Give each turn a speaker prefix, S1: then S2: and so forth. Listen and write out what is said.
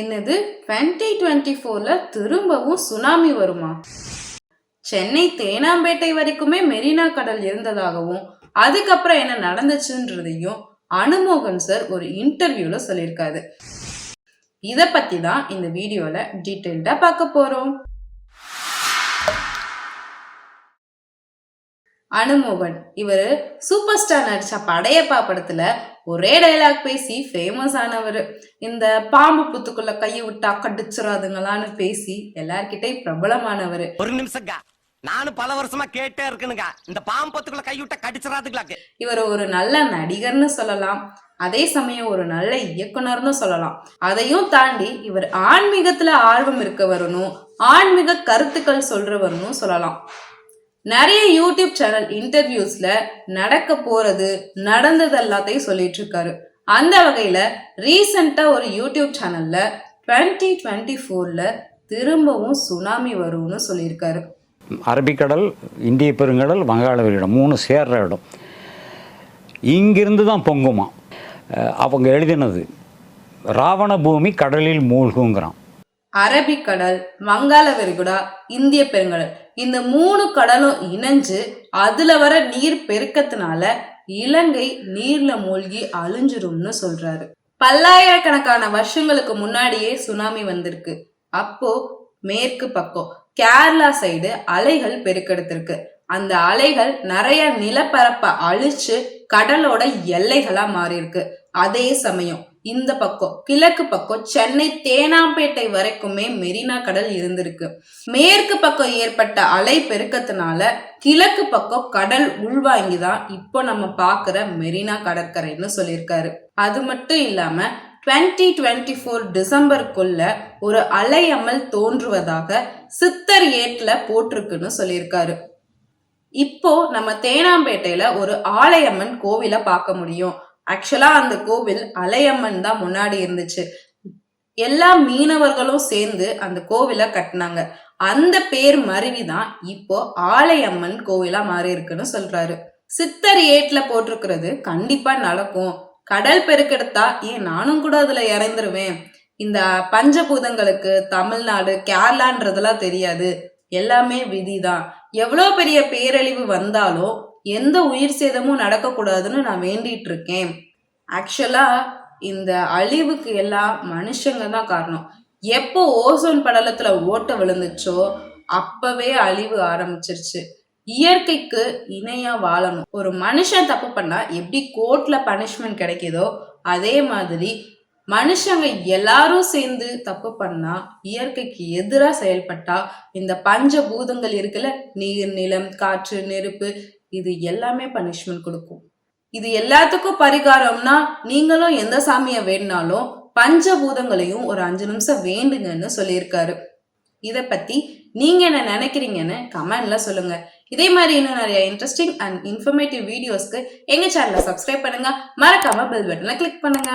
S1: என்னது? Twenty twenty ஃபோரில் திரும்பவும் சுனாமி வருமா? சென்னை தேனாம்பேட்டை வரைக்குமே மெரினா கடல் இருந்ததாகவும் அதுக்கப்புறம் என்ன நடந்துச்சுன்றதையும் அனுமோகன் சார் ஒரு இன்டர்வியூல சொல்லியிருக்காரு. இதை பத்தி தான் இந்த வீடியோல டீட்டெயில்டா பார்க்க போறோம். அனுமோகன். இவர் சூப்பர் ஸ்டார் நடிச்ச படையப்பா படத்துல ஒரே டைலாக் பேசி ஃபேமஸ் ஆனவர். இந்த பாம்பு புத்துக்குள்ள கையை விட்டா கடிச்சிடாதுங்களான்னு பேசி எல்லார்கிட்டயும் பிரபலமானவர்.
S2: ஒரு நிமிஷம்க்கா நானும் பல வருஷமா கேட்டே இருக்கணுங்க. இந்த பாம்பத்துக்குள்ள கை விட்ட கடிச்சிடாதுங்களாக்கு
S1: இவர் ஒரு நல்ல நடிகர்னு சொல்லலாம். அதே சமயம் ஒரு நல்ல இயக்குனர்னு சொல்லலாம். அதையும் தாண்டி இவர் ஆன்மீகத்துல ஆர்வம் இருக்கவருனும் ஆன்மீக கருத்துக்கள் சொல்றவருனும் சொல்லலாம். நிறைய யூடியூப் சேனல் இன்டர்வியூஸ்ல நடக்க போறது நடந்தது எல்லாத்தையும் சொல்லிட்டு இருக்காரு. அந்த வகையில ரீசெண்டா ஒரு யூடியூப் சேனல்ல டுவெண்ட்டி டுவெண்ட்டி ஃபோர்ல திரும்பவும் சுனாமி வரும்னு சொல்லியிருக்காரு.
S3: அரபிக்கடல் இந்திய பெருங்கடல் வங்காள விரிகுடம் மூணு சேர்ற இடம். இங்கிருந்து தான் பொங்குமா அவங்க எழுதினது ராவண பூமி கடலில் மூழ்குங்கிறான்
S1: அரபிக்கடல் வங்காள விரிகுடா இந்திய பெருங்கடல். இந்த மூணு கடலும் இணைஞ்சு அதுல வர நீர் பெருக்கத்தினால இலங்கை நீர்ல மூழ்கி அழிஞ்சிரும்னு சொல்றாரு. பல்லாயிரக்கணக்கான வருஷங்களுக்கு முன்னாடியே சுனாமி வந்திருக்கு. அப்போ மேற்கு பக்கம் கேரளா சைடு அலைகள் பெருக்கெடுத்திருக்கு. அந்த அலைகள் நிறைய நிலப்பரப்பை அழிச்சு கடலோட எல்லைகளா மாறி இருக்கு அதே சமயம் இந்த பக்கம் கிழக்கு பக்கம் சென்னை தேனாம்பேட்டை வரைக்குமே மெரினா கடல் இருந்திருக்கு. மேற்கு பக்கம் ஏற்பட்ட அலை பெருக்கத்தினால கிழக்கு பக்கம் கடல் உள்வாங்கி தான் இப்போ நம்ம பார்க்குற மெரினா கடற்கரைன்னு சொல்லியிருக்காரு. அது மட்டும் இல்லாம டுவெண்ட்டி டுவெண்ட்டி ஃபோர் டிசம்பருக்குள்ள ஒரு அலையமல் தோன்றுவதாக சித்தர் ஏட்ல போட்டிருக்குன்னு சொல்லியிருக்காரு. இப்போ நம்ம தேனாம்பேட்டையில ஒரு ஆலயம்மன் கோவிலை பார்க்க முடியும். ஆக்சுவலா அந்த கோவில் அலையம்மன் தான் முன்னாடி இருந்துச்சு. எல்லா மீனவர்களும் சேர்ந்து அந்த கோவிலை கட்டினாங்க. அந்த பேர் மருவிதான் இப்போ ஆலயம்மன் கோவிலா மாறி இருக்குன்னு சொல்றாரு. சித்தர் ஏட்ல போட்டிருக்கிறது கண்டிப்பா நடக்கும். கடல் பெருக்கெடுத்தா ஏன் நானும் கூட அதுல இறந்துருவேன்? இந்த பஞ்சபூதங்களுக்கு தமிழ்நாடு கேரளான்றதெல்லாம் தெரியாது. எல்லாமே விதிதான். எவ்வளோ பெரிய பேரழிவு வந்தாலும் எந்த உயிர் சேதமும் நடக்கக்கூடாதுன்னு நான் வேண்டிட்டு இருக்கேன் ஆக்சுவலாக இந்த அழிவுக்கு எல்லாம் மனுஷங்க தான் காரணம். எப்போ ஓசோன் படலத்தில் ஓட்ட விழுந்துச்சோ அப்பவே அழிவு ஆரம்பிச்சிருச்சு. இயற்கைக்கு இணையா வாழணும். ஒரு மனுஷன் தப்பு பண்ணா எப்படி கோர்ட்ல பனிஷ்மெண்ட் கிடைக்குதோ அதே மாதிரி மனுஷங்க எல்லாரும் சேர்ந்து தப்பு பண்ணா இயற்கைக்கு எதிராக செயல்பட்டா இந்த பஞ்ச பூதங்கள் இருக்குல்ல நீர் நிலம் காற்று நெருப்பு இது எல்லாமே பனிஷ்மெண்ட் கொடுக்கும். இது எல்லாத்துக்கும் பரிகாரம்னா நீங்களும் எந்த சாமியை வேணுனாலும் பஞ்சபூதங்களையும் ஒரு அஞ்சு நிமிஷம் வேண்டுங்கன்னு சொல்லியிருக்காரு. இதை பத்தி நீங்க என்ன நினைக்கிறீங்கன்னு கமெண்ட்ல சொல்லுங்க. இதே மாதிரி இன்னும் நிறைய இன்ட்ரெஸ்டிங் அண்ட் இன்ஃபர்மேட்டிவ் வீடியோஸ்க்கு எங்க சேனலை சப்ஸ்கிரைப் பண்ணுங்க. மறக்காம பெல் பட்டனை கிளிக் பண்ணுங்க.